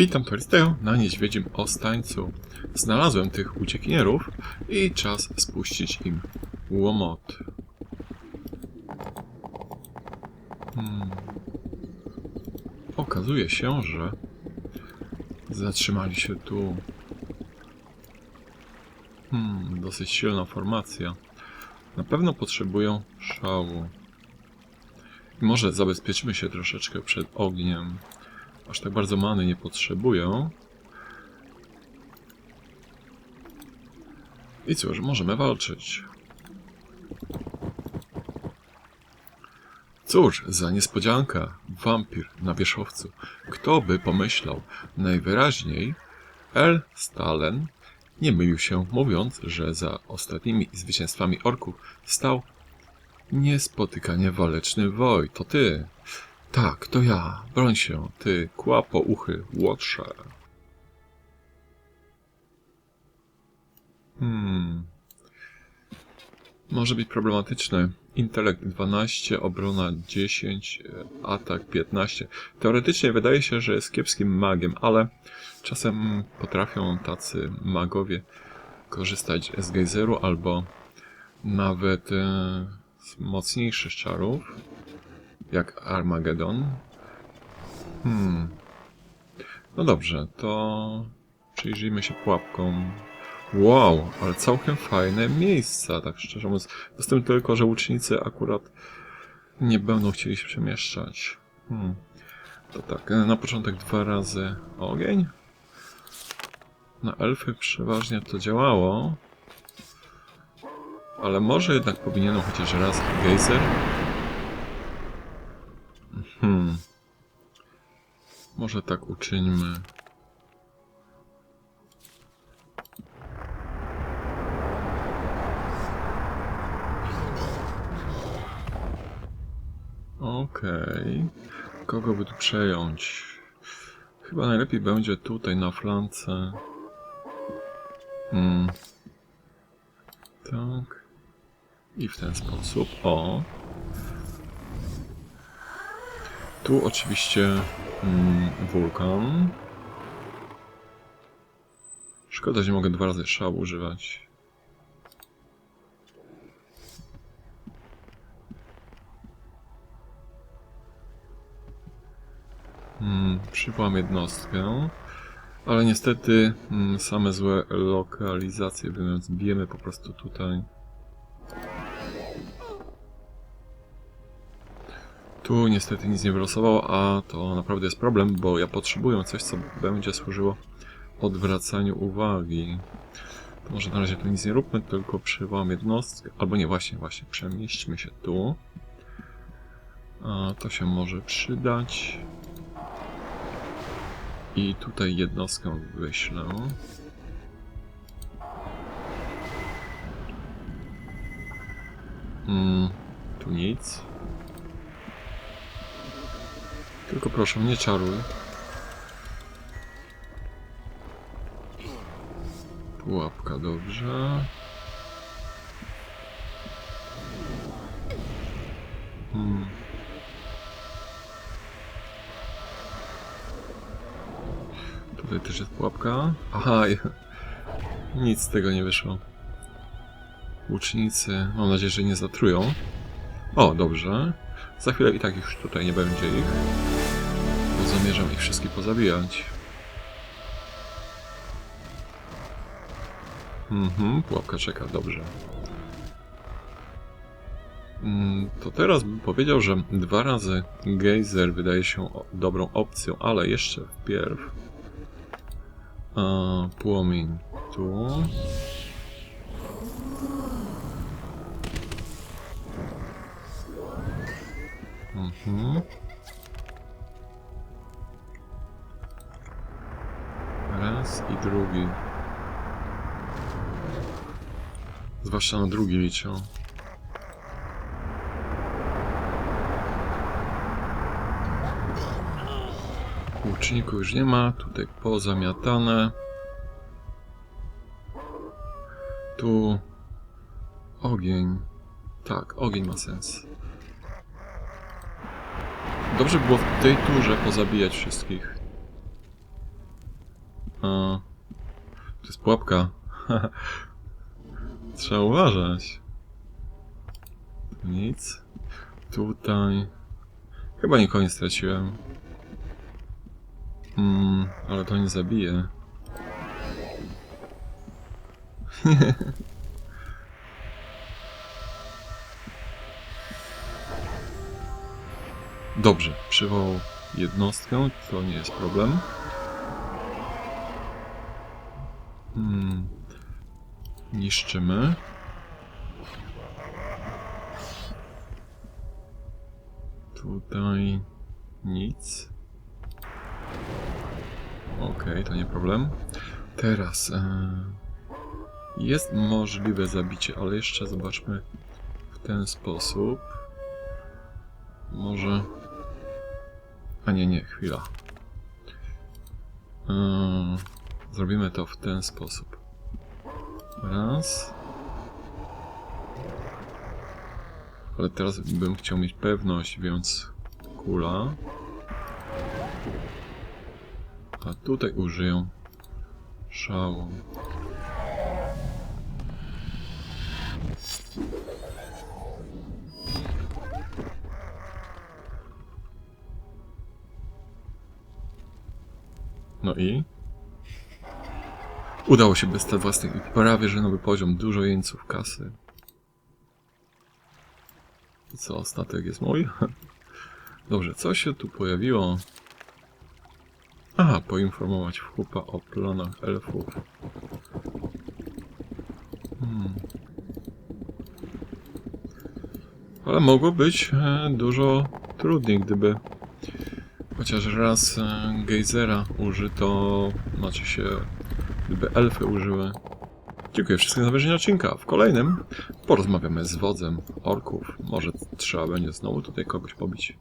Witam Toristeo na niedźwiedzim ostańcu. Znalazłem tych uciekinierów i czas spuścić im łomot. Hmm. Okazuje się, że zatrzymali się tu. Hmm, dosyć silna formacja. Na pewno potrzebują szału. Może zabezpieczymy się troszeczkę przed ogniem. Aż tak bardzo many nie potrzebują. I cóż, możemy walczyć. Cóż, za niespodzianka, wampir na wierzchowcu. Kto by pomyślał? Najwyraźniej El Stalen nie mylił się, mówiąc, że za ostatnimi zwycięstwami orków stał niespotykanie waleczny woj. To ty. Tak, to ja. Broń się, ty kłapo uchy łotrze. Hmm. Może być problematyczne. Intelekt 12, obrona 10, e, atak 15. Teoretycznie wydaje się, że jest kiepskim magiem, ale czasem potrafią tacy magowie korzystać z gejzeru albo nawet e, z mocniejszych czarów jak Armageddon. Hmm. No dobrze, to przyjrzyjmy się pułapkom. Wow, ale całkiem fajne miejsca, tak szczerze mówiąc. Z tym tylko, że łucznicy akurat nie będą chcieli się przemieszczać. Hmm. To tak, na początek dwa razy ogień. Na elfy przeważnie to działało. Ale może jednak powinienem chociaż raz gejzer. Hmm. Może tak uczyńmy. Okej. Kogo by tu przejąć? Chyba najlepiej będzie tutaj na flance. Hmm. Tak. I w ten sposób. O. Tu oczywiście mm, wulkan. Szkoda, że mogę dwa razy szału używać. Hmm, przywołam jednostkę. Ale niestety mm, same złe lokalizacje, więc bijemy po prostu tutaj. Tu niestety nic nie wylosował, a to naprawdę jest problem, bo ja potrzebuję coś, co będzie służyło odwracaniu uwagi. To może na razie tu nic nie róbmy, tylko przywołam jednostkę. Albo nie, właśnie, właśnie, przemieśćmy się tu. A, to się może przydać. I tutaj jednostkę wyślę. Mm, tu nic. Tylko proszę, nie czaruj. Pułapka, dobrze. Hmm. Tutaj też jest pułapka. Aha, nic z tego nie wyszło. Łucznicy, mam nadzieję, że nie zatrują. O, dobrze. Za chwilę i tak już tutaj nie będzie ich. Zamierzam ich wszystkich pozabijać. Mhm, pułapka czeka, dobrze. Mm, To teraz bym powiedział, że dwa razy gejzer wydaje się dobrą opcją, ale jeszcze wpierw a, płomień tu. Mhm. Raz i drugi. Zwłaszcza na drugi liczę. Łuczniku już nie ma, tutaj pozamiatane. Tu ogień. Tak, ogień ma sens. Dobrze by było w tej turze pozabijać wszystkich. A, to jest pułapka. Trzeba uważać. Nic. Tutaj. Chyba nikogo nie straciłem. Mm, ale to nie zabije. Dobrze, przywołał jednostkę, to nie jest problem. Hmm. Niszczymy. Tutaj nic. Okej, to nie problem. Teraz e, jest możliwe zabicie, ale jeszcze zobaczmy w ten sposób. Może. A nie, nie, chwila. Eee, zrobimy to w ten sposób. Raz. Ale teraz bym chciał mieć pewność, więc kula. A tutaj użyję szału. No i? Udało się bez własnych prawie że nowy poziom, dużo jeńców kasy. I co, ostatek jest mój? Dobrze, co się tu pojawiło? Aha, poinformować chłopa o planach elfów. Hmm. Ale mogło być e, dużo trudniej, gdyby chociaż raz e, gejzera użyto, znaczy się, gdyby elfy użyły. Dziękuję wszystkim za obejrzenie odcinka. W kolejnym porozmawiamy z wodzem orków. Może trzeba będzie znowu tutaj kogoś pobić.